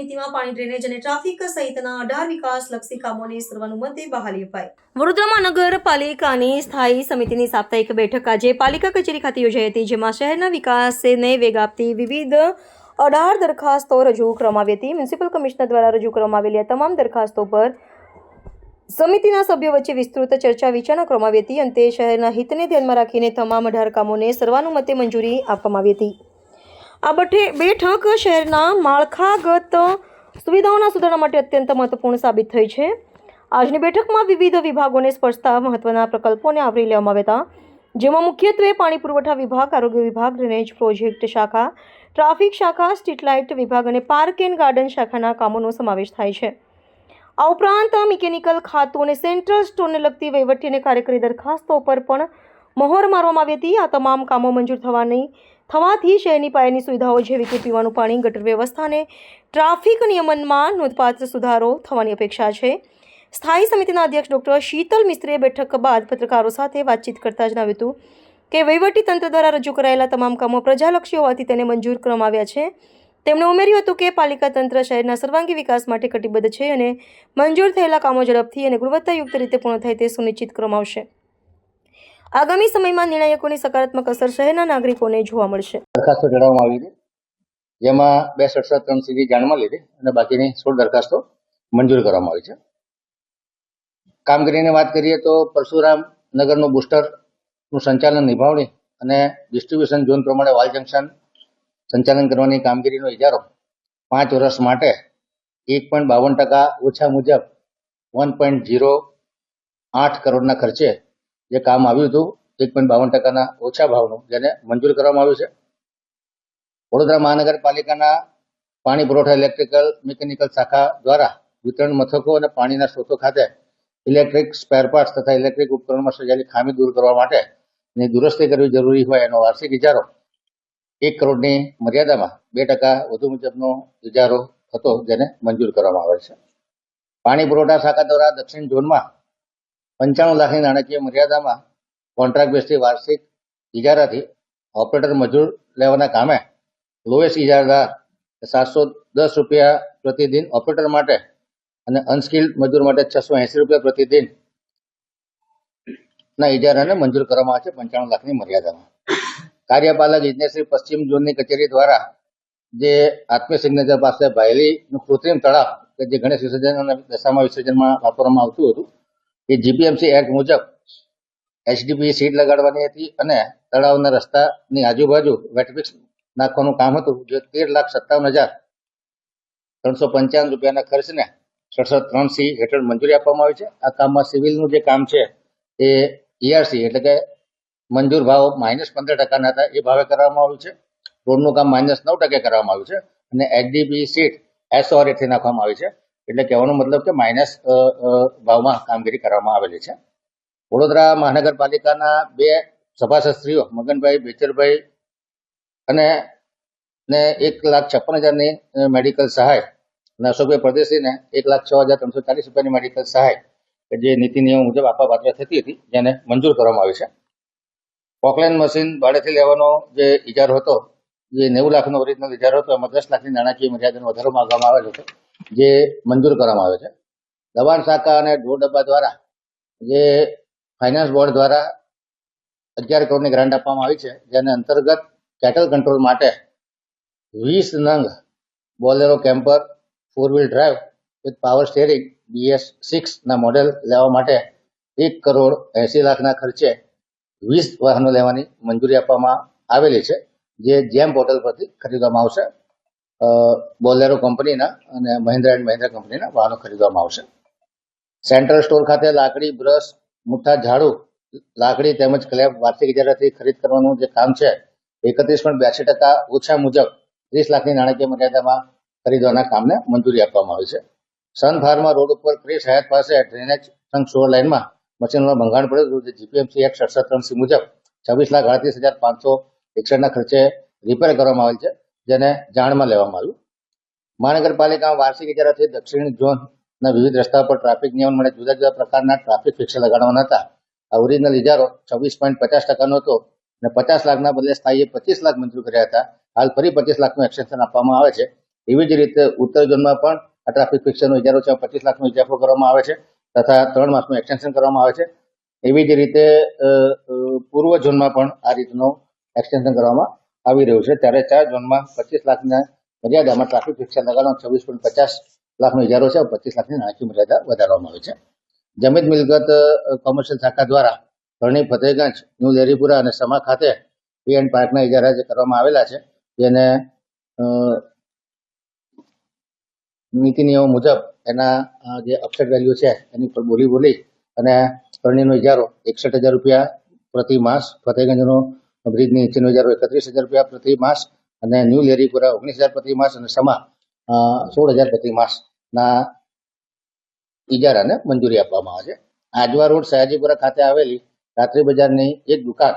સમિતિમાં પાણી ડ્રેનેજ અને ટ્રાફિક સહિતના અઢાર વિકાસલક્ષી કામોને સર્વાનુમતે બહાલી અપાઈ. વડોદરા મહાનગરપાલિકાની સ્થાયી સમિતિની સાપ્તાહિક બેઠક આજે પાલિકા કચેરી ખાતે યોજાઈ હતી, જેમાં શહેરના વિકાસને વેગ આપતી વિવિધ અઢાર દરખાસ્તો રજૂ કરવામાં આવી હતી. મ્યુનિસિપલ કમિશનર દ્વારા રજૂ કરવામાં આવેલી તમામ દરખાસ્તો પર સમિતિના સભ્યો વચ્ચે વિસ્તૃત ચર્ચા વિચારણા કરવામાં આવી હતી. અંતે શહેરના હિતને ધ્યાનમાં રાખીને તમામ અઢાર કામોને સર્વાનુમતે મંજૂરી આપવામાં આવી હતી. આ બઠે બેઠક શહેરના માળખાગત સુવિધાઓના સુધારણા માટે અત્યંત મહત્વપૂર્ણ સાબિત થઈ છે. આજની બેઠકમાં વિવિધ વિભાગોને સ્પર્શતા મહત્વના પ્રકલ્પોને આવરી લેવામાં આવ્યા હતા, જેમાં મુખ્યત્વે પાણી પુરવઠા વિભાગ, આરોગ્ય વિભાગ, ડ્રેનેજ પ્રોજેક્ટ શાખા, ટ્રાફિક શાખા સ્ટ્રીટ લાઇટ વિભાગ અને પાર્ક એન્ડ ગાર્ડન શાખાના કામોનો સમાવેશ થાય છે. આ ઉપરાંત મિકેનિકલ ખાતું અને સેન્ટ્રલ સ્ટોરને લગતી વહીવટી અને કાર્યકારી દરખાસ્તો પર પણ મહોર મારવામાં આવી હતી. આ તમામ કામો મંજૂર થવાની થવાથી શહેરની પાયાની સુવિધાઓ જેવી કે પીવાનું પાણી, ગટર વ્યવસ્થા અને ટ્રાફિક નિયમનમાં નોંધપાત્ર સુધારો થવાની અપેક્ષા છે. સ્થાયી સમિતિના અધ્યક્ષ ડોક્ટર શીતલ મિસ્ત્રીએ બેઠક બાદ પત્રકારો સાથે વાતચીત કરતા જણાવ્યું હતું કે વહીવટી તંત્ર દ્વારા રજૂ કરાયેલા તમામ કામો પ્રજાલક્ષી હોવાથી તેને મંજૂર કરવામાં આવ્યા છે. તેમણે ઉમેર્યું હતું કે પાલિકા તંત્ર શહેરના સર્વાંગી વિકાસ માટે કટિબદ્ધ છે અને મંજૂર થયેલા કામો ઝડપથી અને ગુણવત્તાયુક્ત રીતે પૂર્ણ થાય તે સુનિશ્ચિત કરવામાં આવશે. આગામી સમયમાં નિર્ણાયકોની સકારાત્મક અસર શહેરના નાગરિકોને જોવા મળશે. દરખાસ્તો ચડાવવામાં આવી હતી જેમાં બે સડસઠ ત્રણ સુધી જાણમાં લીધી અને બાકીની સોળ દરખાસ્તો મંજૂર કરવામાં આવી છે. કામગીરીની વાત કરીએ તો પરશુરામ નગરનું બુસ્ટરનું સંચાલન નિભાવણી અને ડિસ્ટ્રીબ્યુશન ઝોન પ્રમાણે વાલ જંકશન સંચાલન કરવાની કામગીરીનો ઇજારો પાંચ વર્ષ માટે એક પોઈન્ટ બાવન ટકા ઓછા મુજબ વન પોઈન્ટ જીરો આઠ કરોડના ખર્ચે જે કામ આવ્યું હતું, એક પોઈન્ટ બાવન ટકાના ઓછા ભાવનું, જેને મંજૂર કરવામાં આવ્યું છે. વડોદરા મહાનગરપાલિકાના પાણી પુરવઠા ઇલેક્ટ્રિકલ મિકેનિકલ શાખા દ્વારા વિતરણ મથકો અને પાણીના સ્ત્રોતો ખાતે ઇલેક્ટ્રિક સ્પેરપાર્ટ્સ તથા ઇલેક્ટ્રિક ઉપકરણમાં સર્જાયેલી ખામી દૂર કરવા માટે ની દુરસ્તી કરવી જરૂરી હોય એનો વાર્ષિક ઇજારો એક કરોડની મર્યાદામાં બે ટકા વધુ મુજબનો ઇજારો હતો જેને મંજૂર કરવામાં આવે છે. પાણી પુરવઠા શાખા દ્વારા દક્ષિણ ઝોનમાં પંચાણું લાખની નાણાકીય મર્યાદામાં કોન્ટ્રાક્ટ બેઝથી વાર્ષિક ઇજારાથી ઓપરેટર મજૂર લેવાના કામે લોએસ્ટ ઇજારદાર સાતસો દસ રૂપિયા પ્રતિદિન ઓપરેટર માટે અને અનસ્કિલ્ડ મજૂર માટે છસો એંસી રૂપિયા પ્રતિદિન ના ઇજારાને મંજૂર કરવામાં આવે છે પંચાણું લાખની મર્યાદામાં. કાર્યપાલક ઇજનેરશ્રી પશ્ચિમ ઝોનની કચેરી દ્વારા જે આત્મીય સિગ્નેચર પાસે ભાયલીનું કૃત્રિમ તળાવ કે જે ગણેશ વિસર્જન અને દશામાં વિસર્જનમાં વાપરવામાં આવતું હતું એ જીપીએમસી એક્ટ મુજબ એચડીપી સીટ લગાડવાની હતી અને તળાવના રસ્તાની આજુબાજુ વેટફિક્સ નાખવાનું કામ હતું. જે તેર લાખ સત્તાવન હજાર ત્રણસો પંચાવન રૂપિયાના ખર્ચને સડસઠ ત્રણ સી હેઠળ મંજૂરી આપવામાં આવી છે. આ કામમાં સિવિલનું જે કામ છે એ ઈઆરસી એટલે કે મંજૂર ભાવ માઇનસ પંદર ટકાના હતા એ ભાવે કરવામાં આવ્યું છે. રોડનું કામ માઇનસ નવ ટકે કરવામાં આવ્યું છે અને એચડીપી સીટ એસઓઆરએથી નાખવામાં આવી છે. એટલે કહેવાનો મતલબ કે માઇનસ ભાવમાં કામગીરી કરવામાં આવેલી છે. વડોદરા મહાનગરપાલિકાના બે સભાસદશ્રીઓ, મગનભાઈ બેચરભાઈ અને, ને એક લાખ છપ્પન હજારની મેડિકલ સહાય અને અશોકભાઈ પરદેશીને એક લાખ છ હજાર ત્રણસો ચાલીસ રૂપિયાની મેડિકલ સહાય કે જે નીતિ નિયમ મુજબ આપવા પાત્ર થતી હતી, જેને મંજૂર કરવામાં આવી છે. પોકલેન મશીન ભાડેથી લેવાનો જે ઇજારો હતો, જે નેવું લાખનો ઓરિજિનલ ઇજારો હતો, એમાં દસ લાખની નાણાકીય મર્યાદાનો વધારો માંગવામાં આવેલો હતો. જે મંજૂર કરવામાં આવે છે. દબાણ શાખા અને ઢોર ડબ્બા દ્વારા જે ફાઇનાન્સ બોર્ડ દ્વારા અગિયાર કરોડની ગ્રાન્ટ આપવામાં આવી છે, જેને અંતર્ગત કેટલ કંટ્રોલ માટે વીસ નંગ Bolero Camper four wheel drive with power steering BS સિક્સના model લેવા માટે એક કરોડ એંસી લાખના ખર્ચે વીસ વાહનો લેવાની મંજૂરી આપવામાં આવેલી છે, જે જેમ પોર્ટલ પરથી ખરીદવામાં આવશે. બોલેરો કંપનીના અને મહિન્દ્રા એન્ડ મહિન્દ્રા કંપનીના વાહનો ખરીદવામાં આવશે. સેન્ટ્રલ સ્ટોર ખાતે લાકડી, બ્રશ, મુઠ્ઠા, ઝાડુ, લાકડી તેમજ ક્લેબ વાર્ષિક ઇજારાથી ખરીદ કરવાનું જે કામ છે, એકત્રીસ પોઈન્ટ બ્યાસી ટકા ઓછા મુજબ ત્રીસ લાખની નાણાકીય મર્યાદામાં ખરીદવાના કામને મંજૂરી આપવામાં આવી છે. સન ફાર્મા રોડ ઉપર ક્રિસ હયાત પાસે ડ્રેનેજ સંઘ શોર લાઇનમાં મશીનોનું ભંગાણ પડ્યું હતું જીપીએમસી એક સડસઠ ત્રણ સી મુજબ છવ્વીસ લાખ અડત્રીસ હજાર પાંચસો એકસઠના ખર્ચે રિપેર કરવામાં આવેલ છે. જેને જાણમાં લેવામાં આવ્યું. મહાનગરપાલિકામાં વાર્ષિક ઇજારાથી દક્ષિણ ઝોનના વિવિધ રસ્તા પર ટ્રાફિક નિયમન માટે જુદા જુદા પ્રકારના ટ્રાફિક ફિક્સર લગાડવાના હતા. આ ઓરિજિનલ ઇજારો છવ્વીસ પોઈન્ટ પચાસ ટકાનો હતો અને પચાસ લાખના બદલે સ્થાયીએ પચીસ લાખ મંજૂર કર્યા હતા. હાલ ફરી પચીસ લાખનું એક્સટેન્શન આપવામાં આવે છે. એવી જ રીતે ઉત્તર ઝોનમાં પણ આ ટ્રાફિક ફિક્સરનો ઇજારો છે, પચીસ લાખનો ઇજાફો કરવામાં આવે છે તથા ત્રણ માસનું એક્સટેન્શન કરવામાં આવે છે. એવી જ રીતે પૂર્વ ઝોનમાં પણ આ રીતનું એક્સટેન્શન કરવામાં આવી રહ્યું છે. ત્યારે ચાર ઝોનમાં પચીસ લાખના મર્યાદામાં ટ્રાફિક ફિક્સર લગાડવાનો છવ્વીસ પોઈન્ટ પચાસ લાખનો ઇજારો છે. પચીસ લાખની નાણાકીય મર્યાદા વધારવામાં આવી છે. જમીન મિલકત કોમર્શિયલ શાખા દ્વારા કરણી ફતેહગંજ, ન્યૂ લેરીપુરા અને સમા ખાતે પી એન્ડ પાર્કના ઇજારા જે કરવામાં આવેલા છે, જેને નીતિ નિયમો મુજબ એના જે અપસેટ વેલ્યુ છે એની પર બોલી બોલી અને કરણીનો ઇજારો એકસઠ હજાર રૂપિયા પ્રતિ માસ ફતેહગંજનો બ્રિજની નીચેનો હજાર એકત્રીસ હજાર રૂપિયા પ્રતિ માસ અને ન્યૂ લેરીપુરા ઓગણીસ હજાર પ્રતિ માસ અને સમા સોળ હજાર પ્રતિ માસના ઇજારાને મંજૂરી આપવામાં આવે છે. આજવા રોડ સયાજીપુરા ખાતે આવેલી રાત્રિ બજારની એક દુકાન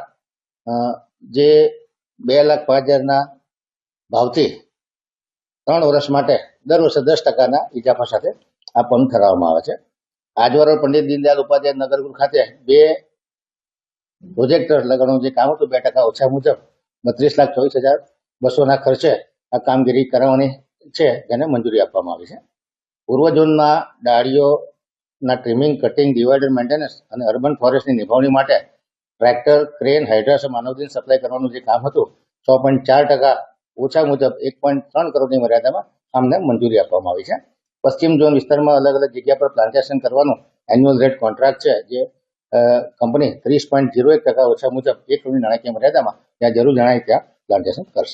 જે બે લાખ પાંચ હજારના ભાવથી ત્રણ વર્ષ માટે દર વર્ષે દસ ટકાના ઇજાફા સાથે આપવાનું ઠરાવવામાં આવે છે. આજવા રોડ પંડિત દીનદયાલ ઉપાધ્યાય નગરગુર ખાતે બે પ્રોજેક્ટર લગાડવાનું જે કામ હતું, બે ટકા ઓછા મુજબ, બત્રીસ લાખ ચોવીસ હજાર બસોના ખર્ચે આ કામગીરી કરાવવાની છે, જેને મંજૂરી આપવામાં આવી છે. પૂર્વ ઝોનના ડાળીઓના ટ્રીમિંગ કટિંગ ડિવાઇડર મેન્ટેનન્સ અને અર્બન ફોરેસ્ટની નિભાવણી માટે ટ્રેક્ટર ક્રેન હાઇડ્રાસ માનવદીન સપ્લાય કરવાનું જે કામ હતું, છ પોઈન્ટ ચાર ટકા ઓછા મુજબ એક પોઈન્ટ ત્રણ કરોડની મર્યાદામાં કામને મંજૂરી આપવામાં આવી છે. પશ્ચિમ ઝોન વિસ્તારમાં અલગ અલગ જગ્યા પર પ્લાન્ટેશન કરવાનું એન્યુઅલ રેટ કોન્ટ્રાક્ટ છે, જે કંપની ત્રીસ પોઈન્ટ ઝીરો એક ટકા ઓછા મુજબ એક કરોડની નાણાકીય મર્યાદામાં જ્યાં જરૂર જણાય ત્યાં પ્લાન્ટેશન કરશે.